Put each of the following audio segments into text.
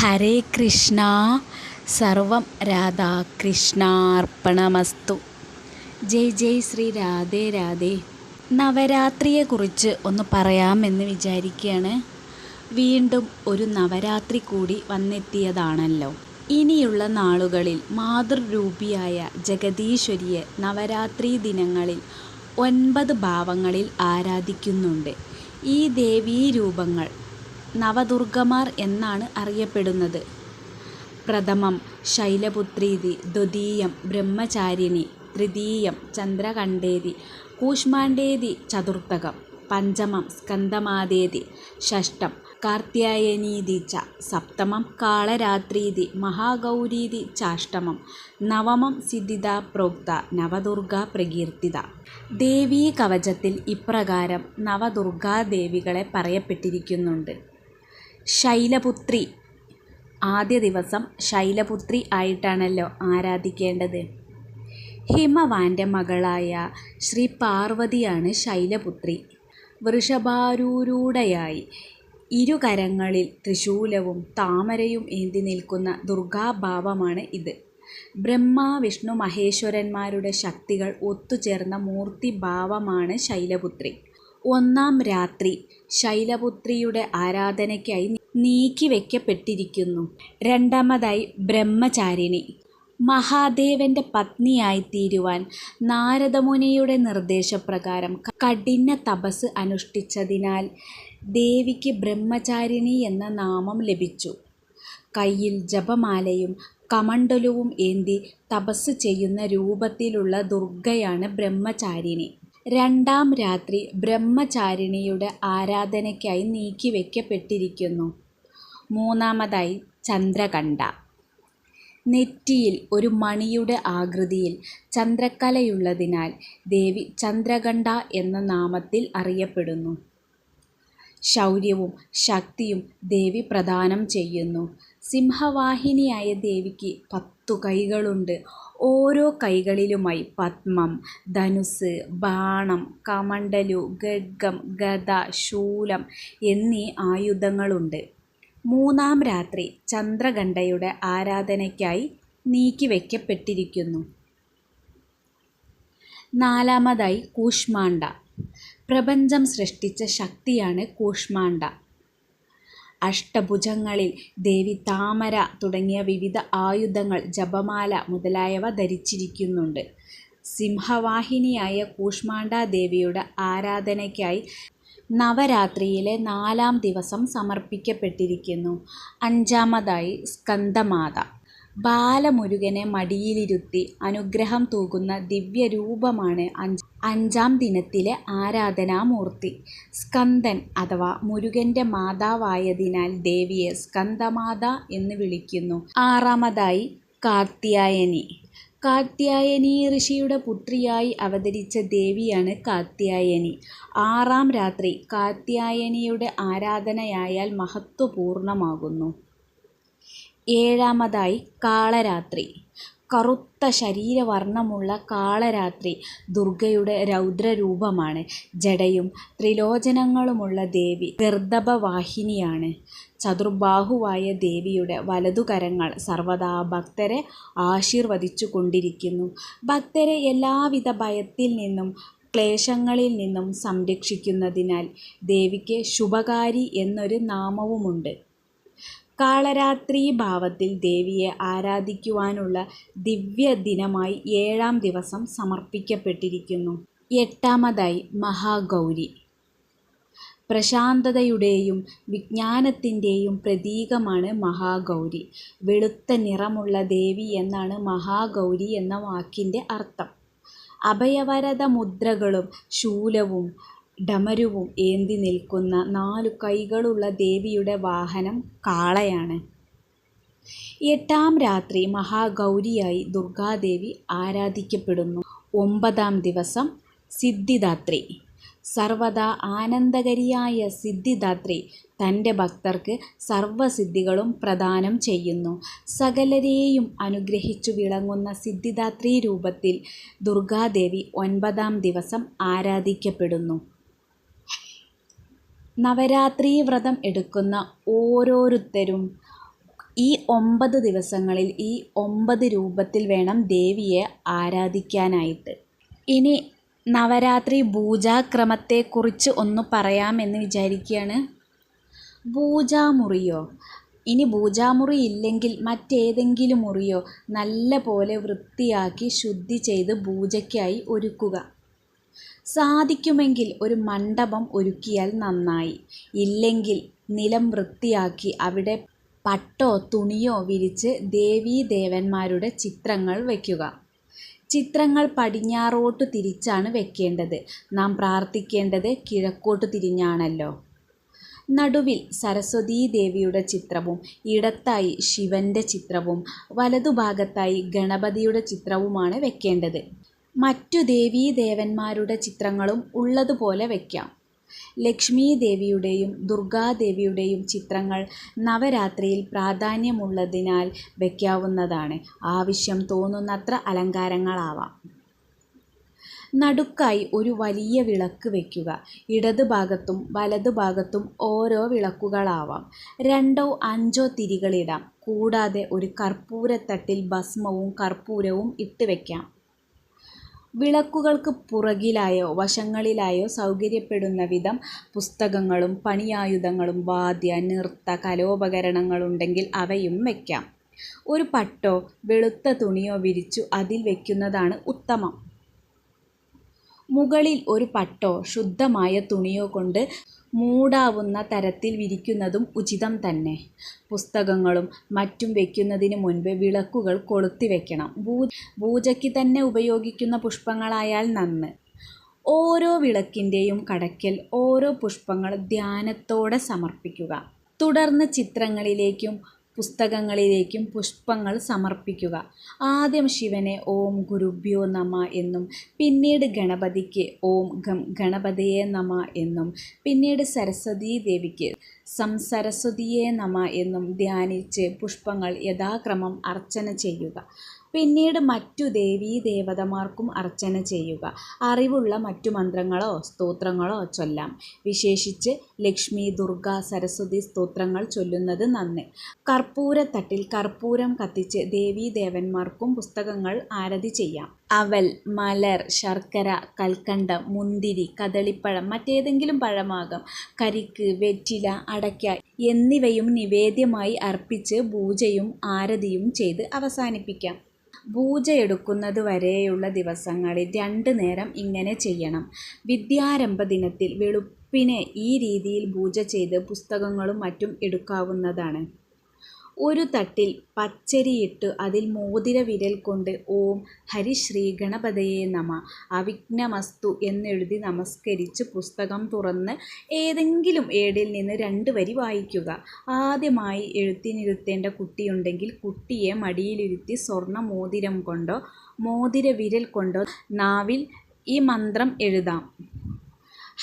ഹരേ കൃഷ്ണ. സർവം രാധാകൃഷ്ണാർപ്പണമസ്തു. ജയ് ജയ് ശ്രീ രാധേ രാധേ. നവരാത്രിയെക്കുറിച്ച് ഒന്ന് പറയാമെന്ന് വിചാരിക്കുകയാണ് വീണ്ടും ഒരു നവരാത്രി കൂടി വന്നെത്തിയതാണല്ലോ. ഇനിയുള്ള നാളുകളിൽ മാതൃരൂപിയായ ജഗദീശ്വരിയെ നവരാത്രി ദിനങ്ങളിൽ ഒൻപത് ഭാവങ്ങളിൽ ആരാധിക്കുന്നുണ്ട്. ഈ ദേവീരൂപങ്ങൾ നവദുർഗമാർ എന്നാണ് അറിയപ്പെടുന്നത്. പ്രഥമം ശൈലപുത്രീതി ദ്വിതീയം ബ്രഹ്മചാരിണി തൃതീയം ചന്ദ്രകണ്ഠേതി കൂഷ്മാണ്ഡേതി ചതുർത്ഥകം പഞ്ചമം സ്കന്ദമാതേതി ഷഷ്ടം കാർത്യായനീതി ച സപ്തമം കാളരാത്രീതി മഹാഗൗരീതി ചാഷ്ടമം നവമം സിദ്ധിത പ്രോക്ത നവദുർഗ പ്രകീർത്തിത. ദേവീ കവചത്തിൽ ഇപ്രകാരം നവദുർഗാദേവികളെ പറയപ്പെട്ടിരിക്കുന്നുണ്ട്. ശൈലപുത്രി. ആദ്യ ദിവസം ശൈലപുത്രി ആയിട്ടാണല്ലോ ആരാധിക്കേണ്ടത്. ഹിമവാന്റെ മകളായ ശ്രീ പാർവതിയാണ് ശൈലപുത്രി. വൃഷഭാരൂരൂഢയായി ഇരുകരങ്ങളിൽ ത്രിശൂലവും താമരയും ഏന്തി നിൽക്കുന്ന ദുർഗാഭാവമാണ് ഇത്. ബ്രഹ്മ വിഷ്ണു മഹേശ്വരന്മാരുടെ ശക്തികൾ ഒത്തുചേർന്ന മൂർത്തിഭാവമാണ് ശൈലപുത്രി. ഒന്നാം രാത്രി ശൈലപുത്രിയുടെ ആരാധനയ്ക്കായി നീക്കിവെക്കപ്പെട്ടിരിക്കുന്നു രണ്ടാമതായി ബ്രഹ്മചാരിണി. മഹാദേവന്റെ പത്നിയായിത്തീരുവാൻ നാരദമുനിയുടെ നിർദ്ദേശപ്രകാരം കഠിന തപസ് അനുഷ്ഠിച്ചതിനാൽ ദേവിക്ക് ബ്രഹ്മചാരിണി എന്ന നാമം ലഭിച്ചു. കയ്യിൽ ജപമാലയും കമണ്ഡലവും ഏന്തി തപസ് ചെയ്യുന്ന രൂപത്തിലുള്ള ദുർഗയാണ് ബ്രഹ്മചാരിണി. രണ്ടാം രാത്രി ബ്രഹ്മചാരിണിയുടെ ആരാധനയ്ക്കായി നീക്കിവെക്കപ്പെട്ടിരിക്കുന്നു മൂന്നാമതായി ചന്ദ്രകണ്ഠ. നെറ്റിയിൽ ഒരു മണിയുടെ ആകൃതിയിൽ ചന്ദ്രക്കലയുള്ളതിനാൽ ദേവി ചന്ദ്രകണ്ഠ എന്ന നാമത്തിൽ അറിയപ്പെടുന്നു. ശൗര്യവും ശക്തിയും ദേവി പ്രദാനം ചെയ്യുന്നു. സിംഹവാഹിനിയായ ദേവിക്ക് പത്തു കൈകളുണ്ട്. ഓരോ കൈകളിലുമായി പത്മം ധനുസ് ബാണം കമണ്ടലു ഖഡ്ഗം ഗദ ശൂലം എന്നീ ആയുധങ്ങളുണ്ട്. മൂന്നാം രാത്രി ചന്ദ്രഘണ്ഠയുടെ ആരാധനയ്ക്കായി നീക്കി നീക്കിവെക്കപ്പെട്ടിരിക്കുന്നു നാലാമതായി കൂഷ്മാണ്ഡ പ്രപഞ്ചം സൃഷ്ടിച്ച ശക്തിയാണ് കൂഷ്മാണ്ട അഷ്ടഭുജങ്ങളിൽ ദേവി താമര തുടങ്ങിയ വിവിധ ആയുധങ്ങൾ ജപമാല മുതലായവ ധരിച്ചിരിക്കുന്നുണ്ട്. സിംഹവാഹിനിയായ കൂഷ്മാണ്ട ദേവിയുടെ ആരാധനയ്ക്കായി നവരാത്രിയിലെ നാലാം ദിവസം സമർപ്പിക്കപ്പെട്ടിരിക്കുന്നു. അഞ്ചാമതായി സ്കന്ദമാത. ബാലമുരുകനെ മടിയിലിരുത്തി അനുഗ്രഹം തൂകുന്ന ദിവ്യരൂപമാണ് അഞ്ച് അഞ്ചാം ദിനത്തിലെ ആരാധനാമൂർത്തി. സ്കന്ദൻ അഥവാ മുരുകന്റെ മാതാവായതിനാൽ ദേവിയെ സ്കന്ദമാത എന്ന് വിളിക്കുന്നു. ആറാമതായി കാർത്യായനി. കാർത്യായനി ഋഷിയുടെ പുത്രിയായി അവതരിച്ച ദേവിയാണ് കാർത്യായനി. ആറാം രാത്രി കാർത്യായനിയുടെ ആരാധനയായാൽ മഹത്വപൂർണമാകുന്നു. ഏഴാമതായി കാളരാത്രി. കറുത്ത ശരീരവർണമുള്ള കാളരാത്രി ദുർഗയുടെ രൗദ്രരൂപമാണ്. ജടയും ത്രിലോചനങ്ങളുമുള്ള ദേവി ഗർദഭവാഹിനിയാണ് ചതുർബാഹുവായ ദേവിയുടെ വലതുകരങ്ങൾ സർവദാ ഭക്തരെ ആശീർവദിച്ചു കൊണ്ടിരിക്കുന്നു ഭക്തരെ എല്ലാവിധ ഭയത്തിൽ നിന്നും ക്ലേശങ്ങളിൽ നിന്നും സംരക്ഷിക്കുന്നതിനാൽ ദേവിക്ക് ശുഭകാരി എന്നൊരു നാമവുമുണ്ട്. കാളരാത്രി ഭാവത്തിൽ ദേവിയെ ആരാധിക്കുവാനുള്ള ദിവ്യ ദിനമായി ഏഴാം ദിവസം സമർപ്പിക്കപ്പെട്ടിരിക്കുന്നു. എട്ടാമതായി മഹാഗൗരി. പ്രശാന്തതയുടെയും വിജ്ഞാനത്തിന്റെയും പ്രതീകമാണ് മഹാഗൗരി. വെളുത്ത നിറമുള്ള ദേവി എന്നാണ് മഹാഗൗരി എന്ന വാക്കിന്റെ അർത്ഥം. അഭയവരത മുദ്രകളും ശൂലവും ഡമരുവും ഏന്തി നിൽക്കുന്ന നാലു കൈകളുള്ള ദേവിയുടെ വാഹനം കാളയാണ്. എട്ടാം രാത്രി മഹാഗൗരിയായി ദുർഗാദേവി ആരാധിക്കപ്പെടുന്നു. ഒമ്പതാം ദിവസം സിദ്ധിദാത്രി. സർവദാ ആനന്ദകരിയായ സിദ്ധിദാത്രി തന്റെ ഭക്തർക്ക് സർവസിദ്ധികളും പ്രദാനം ചെയ്യുന്നു. സകലരെയും അനുഗ്രഹിച്ചു വിളങ്ങുന്ന സിദ്ധിദാത്രി രൂപത്തിൽ ദുർഗാദേവി ഒൻപതാം ദിവസം ആരാധിക്കപ്പെടുന്നു. നവരാത്രി വ്രതം എടുക്കുന്ന ഓരോരുത്തരും ഈ ഒമ്പത് ദിവസങ്ങളിൽ ഈ ഒമ്പത് രൂപത്തിൽ വേണം ദേവിയെ ആരാധിക്കാനായിട്ട്. ഇനി നവരാത്രി പൂജാക്രമത്തെക്കുറിച്ച് ഒന്ന് പറയാമെന്ന് വിചാരിക്കുകയാണ്. പൂജാമുറിയോ? ഇനി പൂജാമുറി ഇല്ലെങ്കിൽ മറ്റേതെങ്കിലും മുറിയോ നല്ല പോലെ വൃത്തിയാക്കി ശുദ്ധി ചെയ്ത് പൂജയ്ക്കായി ഒരുക്കുക. സാധിക്കുമെങ്കിൽ ഒരു മണ്ഡപം ഒരുക്കിയാൽ നന്നായി. ഇല്ലെങ്കിൽ നിലം വൃത്തിയാക്കി അവിടെ പട്ടോ തുണിയോ വിരിച്ച് ദേവീദേവന്മാരുടെ ചിത്രങ്ങൾ വയ്ക്കുക. ചിത്രങ്ങൾ പടിഞ്ഞാറോട്ട് തിരിച്ചാണ് വെക്കേണ്ടത്. നാം പ്രാർത്ഥിക്കേണ്ടത് കിഴക്കോട്ട് തിരിഞ്ഞാണല്ലോ. നടുവിൽ സരസ്വതീ ദേവിയുടെ ചിത്രവും ഇടത്തായി ശിവന്റെ ചിത്രവും വലതുഭാഗത്തായി ഗണപതിയുടെ ചിത്രവുമാണ് വെക്കേണ്ടത്. മറ്റു ദേവീദേവന്മാരുടെ ചിത്രങ്ങളും ഉള്ളതുപോലെ വയ്ക്കാം ലക്ഷ്മീ ദേവിയുടെയും ദുർഗാദേവിയുടെയും ചിത്രങ്ങൾ നവരാത്രിയിൽ പ്രാധാന്യമുള്ളതിനാൽ വയ്ക്കാവുന്നതാണ് ആവശ്യം തോന്നുന്നത്ര അലങ്കാരങ്ങളാവാം. നടുക്കായി ഒരു വലിയ വിളക്ക് വയ്ക്കുക ഇടത് ഇടതുഭാഗത്തും വലതുഭാഗത്തും ഓരോ വിളക്കുകളാവാം. രണ്ടോ അഞ്ചോ തിരികളിടാം. കൂടാതെ ഒരു കർപ്പൂരത്തട്ടിൽ ഭസ്മവും കർപ്പൂരവും ഇട്ട് വയ്ക്കാം വിളക്കുകൾക്ക് പുറകിലായോ വശങ്ങളിലായോ സൗകര്യപ്പെടുന്ന വിധം പുസ്തകങ്ങളും പണിയായുധങ്ങളും വാദ്യ നൃത്ത കലോപകരണങ്ങളുണ്ടെങ്കിൽ അവയും വയ്ക്കാം ഒരു പട്ടോ വെളുത്ത തുണിയോ വിരിച്ചു അതിൽ വയ്ക്കുന്നതാണ് ഉത്തമം. മുകളിൽ ഒരു പട്ടോ ശുദ്ധമായ തുണിയോ കൊണ്ട് മൂടാവുന്ന തരത്തിൽ വിരിക്കുന്നതും ഉചിതം തന്നെ. പുസ്തകങ്ങളും മറ്റും വയ്ക്കുന്നതിന് മുൻപ് വിളക്കുകൾ കൊളുത്തി വയ്ക്കണം പൂജയ്ക്ക് തന്നെ ഉപയോഗിക്കുന്ന പുഷ്പങ്ങളായാൽ നന്ന്. ഓരോ വിളക്കിന്റെയും കടക്കൽ ഓരോ പുഷ്പങ്ങൾ ധ്യാനത്തോടെ സമർപ്പിക്കുക. തുടർന്ന് ചിത്രങ്ങളിലേക്കും പുസ്തകങ്ങളിലേക്കും പുഷ്പങ്ങൾ സമർപ്പിക്കുക. ആദ്യം ശിവനെ ഓം ഗുരുഭ്യോ നമ എന്നും പിന്നീട് ഗണപതിക്ക് ഓം ഗം ഗണപതയെ നമ എന്നും പിന്നീട് സരസ്വതീ ദേവിക്ക് സം സരസ്വതിയെ നമ എന്നും ധ്യാനിച്ച് പുഷ്പങ്ങൾ യഥാക്രമം അർച്ചന ചെയ്യുക. പിന്നീട് മറ്റു ദേവീദേവതമാർക്കും അർച്ചന ചെയ്യുക. അറിവുള്ള മറ്റു മന്ത്രങ്ങളോ സ്തോത്രങ്ങളോ ചൊല്ലാം. വിശേഷിച്ച് ലക്ഷ്മി ദുർഗ സരസ്വതി സ്തോത്രങ്ങൾ ചൊല്ലുന്നത് നന്ന്. കർപ്പൂരത്തട്ടിൽ കർപ്പൂരം കത്തിച്ച് ദേവീദേവന്മാർക്കും പുസ്തകങ്ങൾ ആരതി ചെയ്യാം. അവൽ മലർ ശർക്കര കൽക്കണ്ടം മുന്തിരി കദളിപ്പഴം മറ്റേതെങ്കിലും പഴമാകാം. കരിക്ക് വെറ്റില അടയ്ക്ക എന്നിവയും നിവേദ്യമായി അർപ്പിച്ച് പൂജയും ആരതിയും ചെയ്ത് അവസാനിപ്പിക്കാം. പൂജയെടുക്കുന്നത് വരെയുള്ള ദിവസങ്ങളിൽ രണ്ട് നേരം ഇങ്ങനെ ചെയ്യണം. വിദ്യാരംഭ ദിനത്തിൽ വെളുപ്പിനെ ഈ രീതിയിൽ പൂജ ചെയ്ത് പുസ്തകങ്ങളും മറ്റും എടുക്കാവുന്നതാണ്. ഒരു തട്ടിൽ പച്ചരിയിട്ട് അതിൽ മോതിര വിരൽ കൊണ്ട് ഓം ഹരിശ്രീ ഗണപതയെ നമ. അവിഘ്നമസ്തു എന്നെഴുതി നമസ്കരിച്ച് പുസ്തകം തുറന്ന് ഏതെങ്കിലും ഏടിൽ നിന്ന് രണ്ട് വരി വായിക്കുക. ആദ്യമായി എഴുത്തിനിരുത്തേണ്ട കുട്ടിയുണ്ടെങ്കിൽ കുട്ടിയെ മടിയിലിരുത്തി സ്വർണ മോതിരം കൊണ്ടോ മോതിര വിരൽ കൊണ്ടോ നാവിൽ ഈ മന്ത്രം എഴുതാം.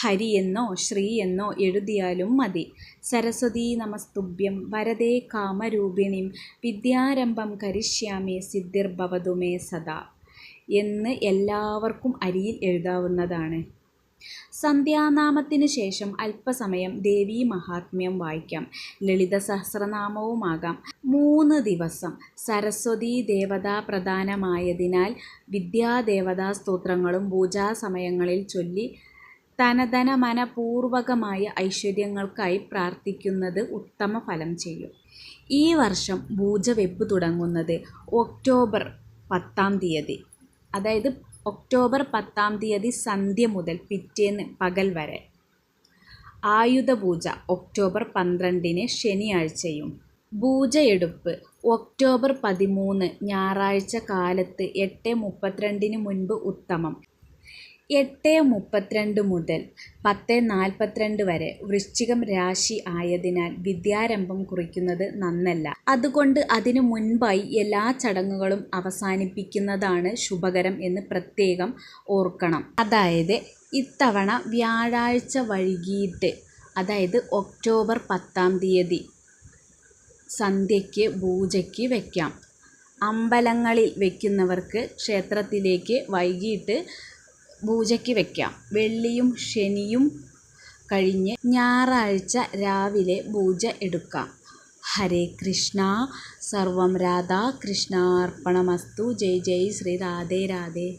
ഹരി എന്നോ ശ്രീ എന്നോ എഴുതിയാലും മതി. സരസ്വതീ നമസ്തുഭ്യം വരദേ കാമരൂപിണിം വിദ്യാരംഭം കരിഷ്യാമി സിദ്ധിർഭവതു മേ സദാ എന്ന് എല്ലാവർക്കും അരിയിൽ എഴുതാവുന്നതാണ്. സന്ധ്യാനാമത്തിന് ശേഷം അല്പസമയം ദേവീ മഹാത്മ്യം വായിക്കാം. ലളിത സഹസ്രനാമവുമാകാം. മൂന്ന് ദിവസം സരസ്വതീ ദേവതാ പ്രധാനമായതിനാൽ വിദ്യാദേവതാ സ്തോത്രങ്ങളും പൂജാസമയങ്ങളിൽ ചൊല്ലി തനതന മനപൂർവകമായ ഐശ്വര്യങ്ങൾക്കായി പ്രാർത്ഥിക്കുന്നത് ഉത്തമ ഫലം ചെയ്യും. ഈ വർഷം പൂജ വെപ്പ് തുടങ്ങുന്നത് ഒക്ടോബർ പത്താം തീയതി. അതായത് ഒക്ടോബർ പത്താം തീയതി സന്ധ്യ മുതൽ പിറ്റേന്ന് പകൽ വരെ. ആയുധ പൂജ ഒക്ടോബർ പന്ത്രണ്ടിന് ശനിയാഴ്ചയും പൂജയെടുപ്പ് ഒക്ടോബർ പതിമൂന്ന് ഞായറാഴ്ച കാലത്ത് എട്ട് മുപ്പത്തിരണ്ടിന് മുൻപ് ഉത്തമം. എട്ട് മുപ്പത്തിരണ്ട് മുതൽ പത്ത് നാൽപ്പത്തിരണ്ട് വരെ വൃശ്ചികം രാശി ആയതിനാൽ വിദ്യാരംഭം കുറിക്കുന്നത് നന്നല്ല. അതുകൊണ്ട് അതിനു മുൻപായി എല്ലാ ചടങ്ങുകളും അവസാനിപ്പിക്കുന്നതാണ് ശുഭകരം എന്ന് പ്രത്യേകം ഓർക്കണം. അതായത് ഇത്തവണ വ്യാഴാഴ്ച വൈകിട്ട് അതായത് ഒക്ടോബർ പത്താം തീയതി സന്ധ്യയ്ക്ക് പൂജയ്ക്ക് വയ്ക്കാം അമ്പലങ്ങളിൽ വയ്ക്കുന്നവർക്ക് ക്ഷേത്രത്തിലേക്ക് വൈകിട്ട് പൂജയ്ക്ക് വയ്ക്കാം വെള്ളിയും ശനിയും കഴിഞ്ഞ് ഞായറാഴ്ച രാവിലെ പൂജ എടുക്കാം. ഹരേ കൃഷ്ണ. സർവം രാധാ കൃഷ്ണാർപ്പണമസ്തു. ജയ് ജയ് ശ്രീ രാധേ രാധേ.